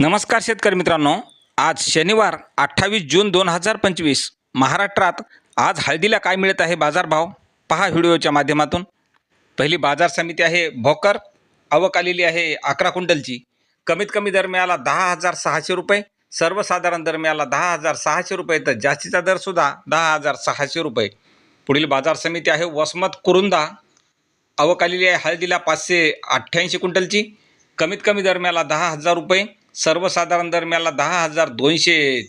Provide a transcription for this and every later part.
नमस्कार शेतकरी मित्रांनो. आज शनिवार अठ्ठावीस जून दोन हजार पंचवीस. महाराष्ट्रात आज हळदीला काय मिळत आहे बाजारभाव? पहा व्हिडिओच्या माध्यमातून. पहिली बाजार समिती आहे भोकर. आवक आलेली आहे अकरा क्विंटलची. कमीत कमी दर मिळाला दहा हजार सहाशे रुपये. सर्वसाधारण दर मिळाला दहा हजार सहाशे रुपये. तर जास्तीचा दरसुद्धा दहा हजार सहाशे रुपये. पुढील बाजार समिती आहे वसमत कुरुंदा. आवक आलेली आहे हळदीला पाचशे अठ्ठ्याऐंशी क्विंटलची. कमीत कमी दरम्याला दहा हजार रुपये. सर्वसाधारण दरम्याला दहा हजार दोनशे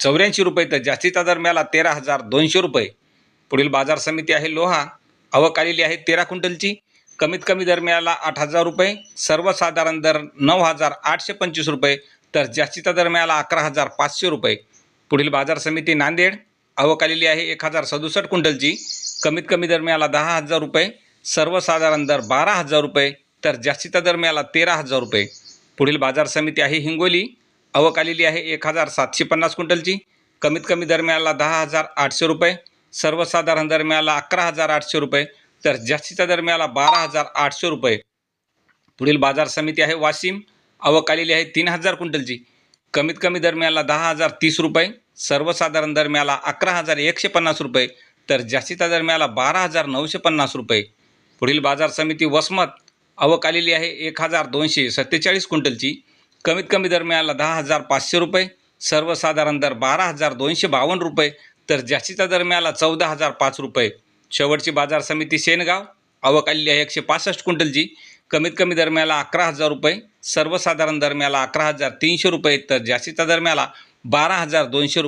चौऱ्याऐंशी रुपये तर जास्तीचा दरम्याला तेरा हजार दोनशे रुपये. पुढील बाजार समिती आहे लोहा. आवक आलेली आहे तेरा क्विंटलची. कमीत कमी दरम्याला आठ हजार रुपये. सर्वसाधारण दर नऊ हजार आठशे पंचवीस रुपये. तर जास्तीचा दरम्याला अकरा हजार पाचशे रुपये. पुढील बाजार समिती नांदेड. आवक आलेली आहे एक हजार सदुसष्ट क्विंटलची. कमीत कमी दरम्याला दहा हजार रुपये. सर्वसाधारण दर बारा हजार रुपये. तर जास्तीचा दर मिळाला तेरा हजार रुपये. पुढील बाजार समिती आहे हिंगोली. आवक आलेली आहे एक हजार सातशे पन्नास क्विंटलची. कमीत कमी दर मिळाला दहा हजार आठशे रुपये. सर्वसाधारण दर मिळाला अकरा हजार आठशे रुपये. तर जास्तीचा दर मिळाला बारा हजार आठशे रुपये. पुढील बाजार समिती आहे वाशिम. आवक आलेली आहे तीन हजार क्विंटलची. कमीत कमी दर मिळाला दहा हजार तीस रुपये. सर्वसाधारण दर मिळाला अकरा हजार एकशे पन्नास रुपये. तर जास्तीचा दर मिळाला बारा हजार नऊशे पन्नास रुपये. पुढील बाजार समिती वसमत. आवक आलेली आहे एक हजार दोनशे सत्तेचाळीस क्विंटलची. कमीत कमी दर मिळाला दहा हजार पाचशे रुपये. सर्वसाधारण दर बारा हजार दोनशे बावन्न रुपये. तर जास्तीचा दर मिळाला चौदा हजार पाच रुपये. शेवटची बाजार समिती शेनगाव. आवक आलेली आहे एकशे पासष्ट क्विंटलची. कमीत कमी दरम्याला अकरा हजार रुपये. सर्वसाधारण दरम्याला अकरा हजार तीनशे रुपये. तर जास्तीचा दरम्याला बारा हजार दोनशे रुपये.